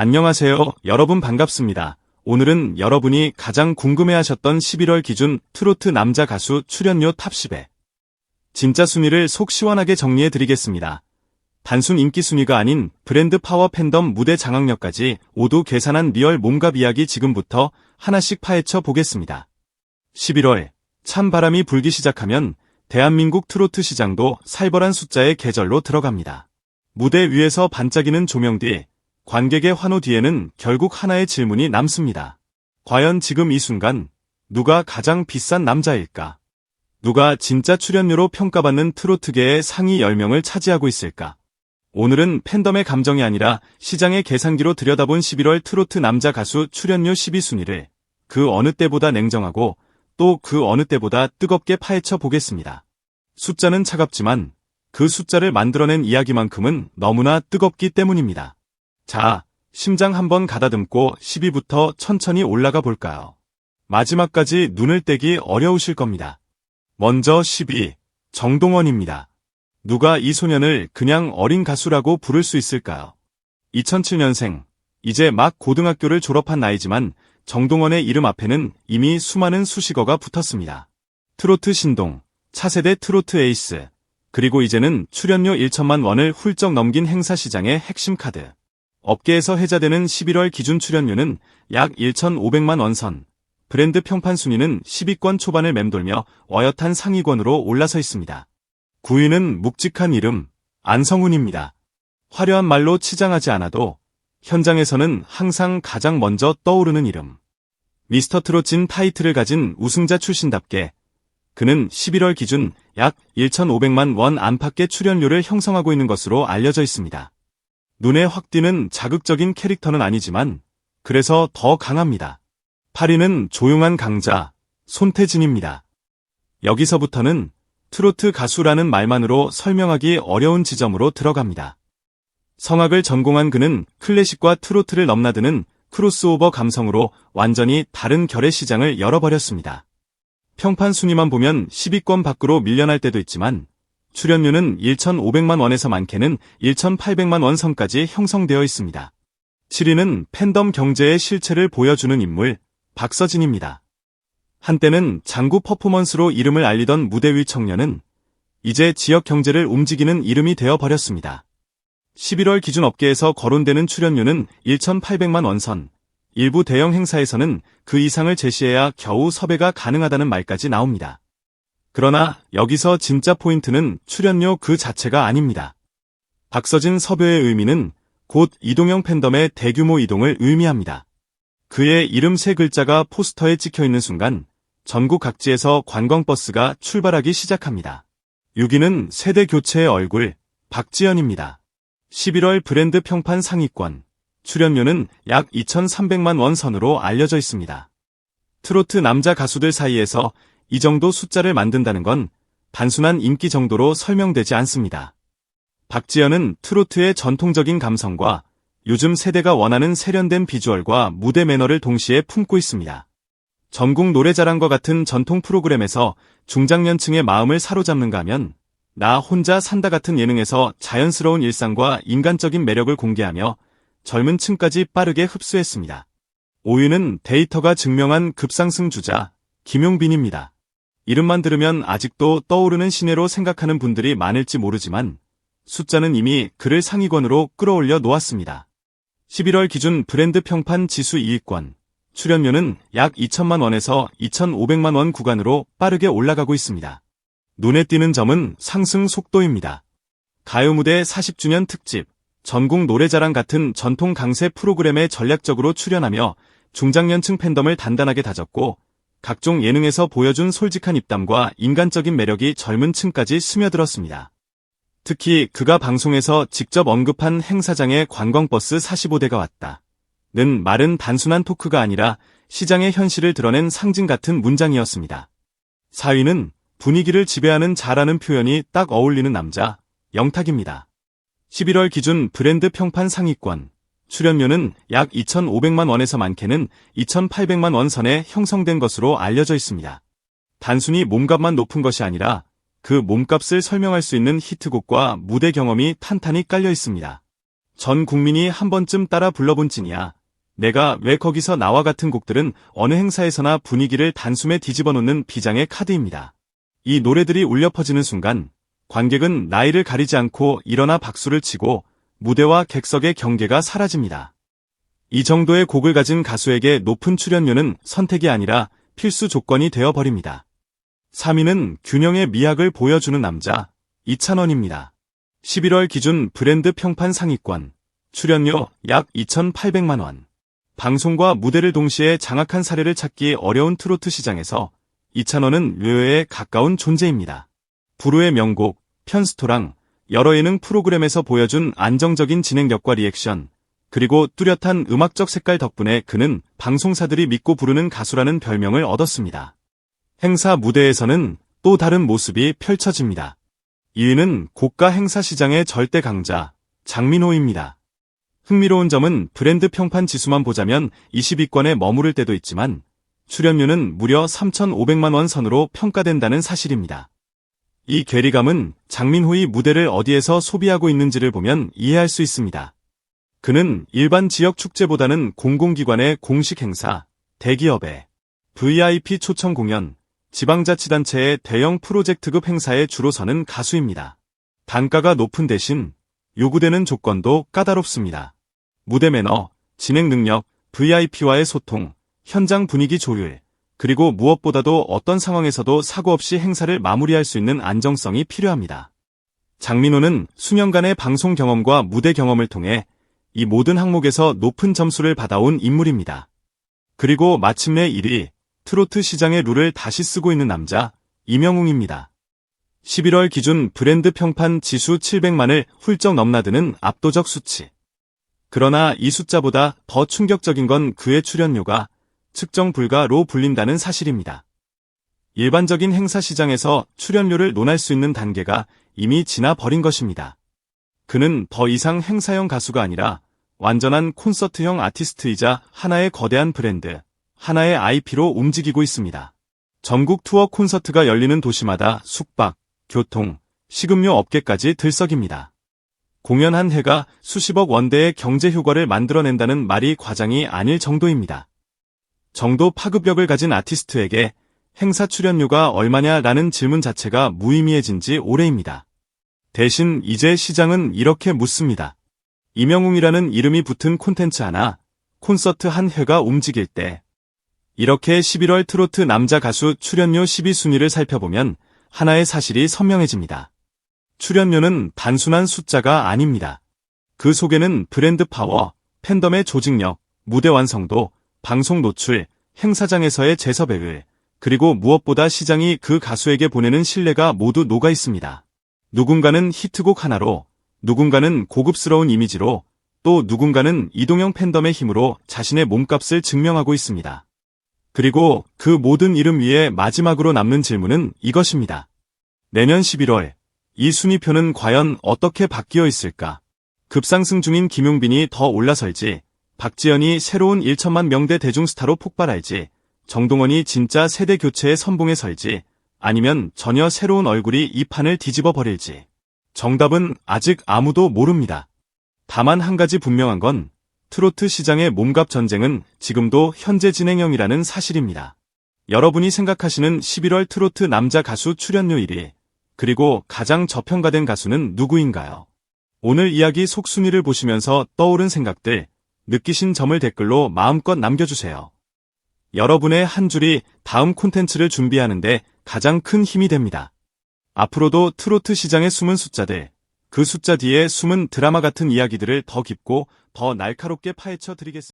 안녕하세요. 여러분 반갑습니다. 오늘은 여러분이 가장 궁금해하셨던 11월 기준 트로트 남자 가수 출연료 탑10에 진짜 순위를 속 시원하게 정리해 드리겠습니다. 단순 인기 순위가 아닌 브랜드 파워 팬덤 무대 장악력까지 모두 계산한 리얼 몸값 이야기 지금부터 하나씩 파헤쳐 보겠습니다. 11월 찬바람이 불기 시작하면 대한민국 트로트 시장도 살벌한 숫자의 계절로 들어갑니다. 무대 위에서 반짝이는 조명 뒤 관객의 환호 뒤에는 결국 하나의 질문이 남습니다. 과연 지금 이 순간 누가 가장 비싼 남자일까? 누가 진짜 출연료로 평가받는 트로트계의 상위 10명을 차지하고 있을까? 오늘은 팬덤의 감정이 아니라 시장의 계산기로 들여다본 11월 트로트 남자 가수 출연료 12순위를 그 어느 때보다 냉정하고 또 그 어느 때보다 뜨겁게 파헤쳐 보겠습니다. 숫자는 차갑지만 그 숫자를 만들어낸 이야기만큼은 너무나 뜨겁기 때문입니다. 자, 심장 한번 가다듬고 10위부터 천천히 올라가 볼까요? 마지막까지 눈을 떼기 어려우실 겁니다. 먼저 10위, 정동원입니다. 누가 이 소년을 그냥 어린 가수라고 부를 수 있을까요? 2007년생, 이제 막 고등학교를 졸업한 나이지만 정동원의 이름 앞에는 이미 수많은 수식어가 붙었습니다. 트로트 신동, 차세대 트로트 에이스, 그리고 이제는 출연료 1천만 원을 훌쩍 넘긴 행사 시장의 핵심 카드. 업계에서 해자되는 11월 기준 출연료는 약 1,500만 원 선. 브랜드 평판 순위는 10위권 초반을 맴돌며 어엿한 상위권으로 올라서 있습니다. 9위는 묵직한 이름, 안성훈입니다. 화려한 말로 치장하지 않아도 현장에서는 항상 가장 먼저 떠오르는 이름. 미스터 트롯진 타이틀을 가진 우승자 출신답게 그는 11월 기준 약 1,500만 원 안팎의 출연료를 형성하고 있는 것으로 알려져 있습니다. 눈에 확 띄는 자극적인 캐릭터는 아니지만 그래서 더 강합니다. 8위는 조용한 강자 손태진입니다. 여기서부터는 트로트 가수라는 말만으로 설명하기 어려운 지점으로 들어갑니다. 성악을 전공한 그는 클래식과 트로트를 넘나드는 크로스오버 감성으로 완전히 다른 결의 시장을 열어버렸습니다. 평판 순위만 보면 10위권 밖으로 밀려날 때도 있지만 출연료는 1,500만 원에서 많게는 1,800만 원 선까지 형성되어 있습니다. 7위는 팬덤 경제의 실체를 보여주는 인물 박서진입니다. 한때는 장구 퍼포먼스로 이름을 알리던 무대 위 청년은 이제 지역 경제를 움직이는 이름이 되어 버렸습니다. 11월 기준 업계에서 거론되는 출연료는 1,800만 원 선, 일부 대형 행사에서는 그 이상을 제시해야 겨우 섭외가 가능하다는 말까지 나옵니다. 그러나 여기서 진짜 포인트는 출연료 그 자체가 아닙니다. 박서진 섭외의 의미는 곧 이동형 팬덤의 대규모 이동을 의미합니다. 그의 이름 세 글자가 포스터에 찍혀 있는 순간 전국 각지에서 관광버스가 출발하기 시작합니다. 6위는 세대 교체의 얼굴, 박지연입니다. 11월 브랜드 평판 상위권, 출연료는 약 2,300만 원 선으로 알려져 있습니다. 트로트 남자 가수들 사이에서 이 정도 숫자를 만든다는 건 단순한 인기 정도로 설명되지 않습니다. 박지연은 트로트의 전통적인 감성과 요즘 세대가 원하는 세련된 비주얼과 무대 매너를 동시에 품고 있습니다. 전국 노래자랑과 같은 전통 프로그램에서 중장년층의 마음을 사로잡는가 하면 나 혼자 산다 같은 예능에서 자연스러운 일상과 인간적인 매력을 공개하며 젊은 층까지 빠르게 흡수했습니다. 5위는 데이터가 증명한 급상승 주자 김용빈입니다. 이름만 들으면 아직도 떠오르는 시내로 생각하는 분들이 많을지 모르지만 숫자는 이미 그를 상위권으로 끌어올려 놓았습니다. 11월 기준 브랜드 평판 지수 2위권, 출연료는 약 2천만 원에서 2,500만 원 구간으로 빠르게 올라가고 있습니다. 눈에 띄는 점은 상승 속도입니다. 가요 무대 40주년 특집, 전국 노래자랑 같은 전통 강세 프로그램에 전략적으로 출연하며 중장년층 팬덤을 단단하게 다졌고 각종 예능에서 보여준 솔직한 입담과 인간적인 매력이 젊은 층까지 스며들었습니다. 특히 그가 방송에서 직접 언급한 행사장에 관광버스 45대가 왔다. 는 말은 단순한 토크가 아니라 시장의 현실을 드러낸 상징 같은 문장이었습니다. 4위는 분위기를 지배하는 자라는 표현이 딱 어울리는 남자, 영탁입니다. 11월 기준 브랜드 평판 상위권, 출연료는 약 2,500만 원에서 많게는 2,800만 원 선에 형성된 것으로 알려져 있습니다. 단순히 몸값만 높은 것이 아니라 그 몸값을 설명할 수 있는 히트곡과 무대 경험이 탄탄히 깔려 있습니다. 전 국민이 한 번쯤 따라 불러본 찐이야. 내가 왜 거기서 나와 같은 곡들은 어느 행사에서나 분위기를 단숨에 뒤집어 놓는 비장의 카드입니다. 이 노래들이 울려 퍼지는 순간 관객은 나이를 가리지 않고 일어나 박수를 치고 무대와 객석의 경계가 사라집니다. 이 정도의 곡을 가진 가수에게 높은 출연료는 선택이 아니라 필수 조건이 되어 버립니다. 3위는 균형의 미학을 보여주는 남자 이찬원입니다. 11월 기준 브랜드 평판 상위권 출연료 약 2,800만 원. 방송과 무대를 동시에 장악한 사례를 찾기 어려운 트로트 시장에서 이찬원은 묘에 가까운 존재입니다. 부르의 명곡, 편스토랑, 여러 예능 프로그램에서 보여준 안정적인 진행력과 리액션, 그리고 뚜렷한 음악적 색깔 덕분에 그는 방송사들이 믿고 부르는 가수라는 별명을 얻었습니다. 행사 무대에서는 또 다른 모습이 펼쳐집니다. 2위는 고가 행사 시장의 절대 강자, 장민호입니다. 흥미로운 점은 브랜드 평판 지수만 보자면 20위권에 머무를 때도 있지만 출연료는 무려 3,500만 원 선으로 평가된다는 사실입니다. 이 괴리감은 장민호의 무대를 어디에서 소비하고 있는지를 보면 이해할 수 있습니다. 그는 일반 지역 축제보다는 공공기관의 공식 행사, 대기업의 VIP 초청 공연, 지방자치단체의 대형 프로젝트급 행사에 주로 서는 가수입니다. 단가가 높은 대신 요구되는 조건도 까다롭습니다. 무대 매너, 진행 능력, VIP와의 소통, 현장 분위기 조율, 그리고 무엇보다도 어떤 상황에서도 사고 없이 행사를 마무리할 수 있는 안정성이 필요합니다. 장민호는 수년간의 방송 경험과 무대 경험을 통해 이 모든 항목에서 높은 점수를 받아온 인물입니다. 그리고 마침내 1위, 트로트 시장의 룰을 다시 쓰고 있는 남자, 이명웅입니다. 11월 기준 브랜드 평판 지수 700만을 훌쩍 넘나드는 압도적 수치. 그러나 이 숫자보다 더 충격적인 건 그의 출연료가 측정 불가로 불린다는 사실입니다. 일반적인 행사 시장에서 출연료를 논할 수 있는 단계가 이미 지나 버린 것입니다. 그는 더 이상 행사형 가수가 아니라 완전한 콘서트형 아티스트이자 하나의 거대한 브랜드, 하나의 IP로 움직이고 있습니다. 전국 투어 콘서트가 열리는 도시마다 숙박, 교통, 식음료 업계까지 들썩입니다. 공연 한 해가 수십억 원대의 경제 효과를 만들어낸다는 말이 과장이 아닐 정도입니다. 정도 파급력을 가진 아티스트에게 행사 출연료가 얼마냐라는 질문 자체가 무의미해진 지 오래입니다. 대신 이제 시장은 이렇게 묻습니다. 이명웅이라는 이름이 붙은 콘텐츠 하나, 콘서트 한 회가 움직일 때 이렇게 11월 트로트 남자 가수 출연료 10위 순위를 살펴보면 하나의 사실이 선명해집니다. 출연료는 단순한 숫자가 아닙니다. 그 속에는 브랜드 파워, 팬덤의 조직력, 무대 완성도, 방송 노출, 행사장에서의 재섭외을, 그리고 무엇보다 시장이 그 가수에게 보내는 신뢰가 모두 녹아 있습니다. 누군가는 히트곡 하나로, 누군가는 고급스러운 이미지로, 또 누군가는 이동형 팬덤의 힘으로 자신의 몸값을 증명하고 있습니다. 그리고 그 모든 이름 위에 마지막으로 남는 질문은 이것입니다. 내년 11월, 이 순위표는 과연 어떻게 바뀌어 있을까? 급상승 중인 김용빈이 더 올라설지, 박지연이 새로운 1천만 명대 대중스타로 폭발할지, 정동원이 진짜 세대 교체의 선봉에 설지, 아니면 전혀 새로운 얼굴이 이 판을 뒤집어 버릴지. 정답은 아직 아무도 모릅니다. 다만 한 가지 분명한 건 트로트 시장의 몸값 전쟁은 지금도 현재 진행형이라는 사실입니다. 여러분이 생각하시는 11월 트로트 남자 가수 출연료 1위, 그리고 가장 저평가된 가수는 누구인가요? 오늘 이야기 속순위를 보시면서 떠오른 생각들, 느끼신 점을 댓글로 마음껏 남겨주세요. 여러분의 한 줄이 다음 콘텐츠를 준비하는데 가장 큰 힘이 됩니다. 앞으로도 트로트 시장의 숨은 숫자들, 그 숫자 뒤에 숨은 드라마 같은 이야기들을 더 깊고 더 날카롭게 파헤쳐 드리겠습니다.